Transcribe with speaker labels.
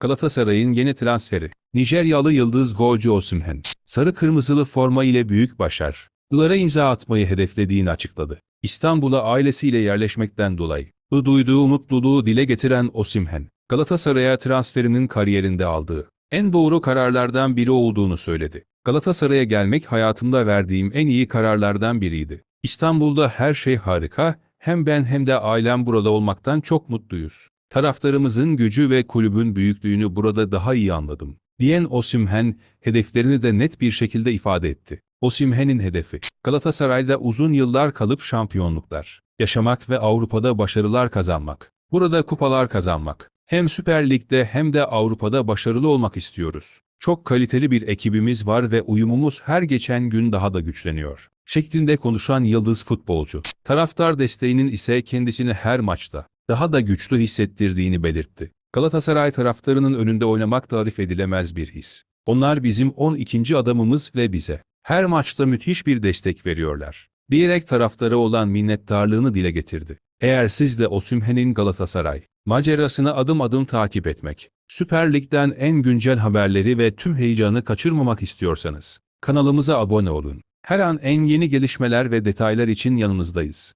Speaker 1: Galatasaray'ın yeni transferi. Nijeryalı yıldız golcü Osimhen, sarı kırmızılı forma ile büyük başar. Yıllara imza atmayı hedeflediğini açıkladı. İstanbul'a ailesiyle yerleşmekten dolayı ı duyduğu mutluluğu dile getiren Osimhen, Galatasaray'a transferinin kariyerinde aldığı en doğru kararlardan biri olduğunu söyledi. Galatasaray'a gelmek hayatımda verdiğim en iyi kararlardan biriydi. İstanbul'da her şey harika, hem ben hem de ailem burada olmaktan çok mutluyuz. Taraftarımızın gücü ve kulübün büyüklüğünü burada daha iyi anladım. Diyen Osimhen, hedeflerini de net bir şekilde ifade etti. Osimhen'in hedefi, Galatasaray'da uzun yıllar kalıp şampiyonluklar, yaşamak ve Avrupa'da başarılar kazanmak. Burada kupalar kazanmak. Hem Süper Lig'de hem de Avrupa'da başarılı olmak istiyoruz. Çok kaliteli bir ekibimiz var ve uyumumuz her geçen gün daha da güçleniyor. Şeklinde konuşan yıldız futbolcu. Taraftar desteğinin ise kendisini her maçta daha da güçlü hissettirdiğini belirtti. Galatasaray taraftarının önünde oynamak tarif edilemez bir his. Onlar bizim 12. adamımız ve bize her maçta müthiş bir destek veriyorlar. Diyerek taraftarı olan minnettarlığını dile getirdi. Eğer siz de Osimhen'in Galatasaray macerasını adım adım takip etmek, Süper Lig'den en güncel haberleri ve tüm heyecanı kaçırmamak istiyorsanız kanalımıza abone olun. Her an en yeni gelişmeler ve detaylar için yanınızdayız.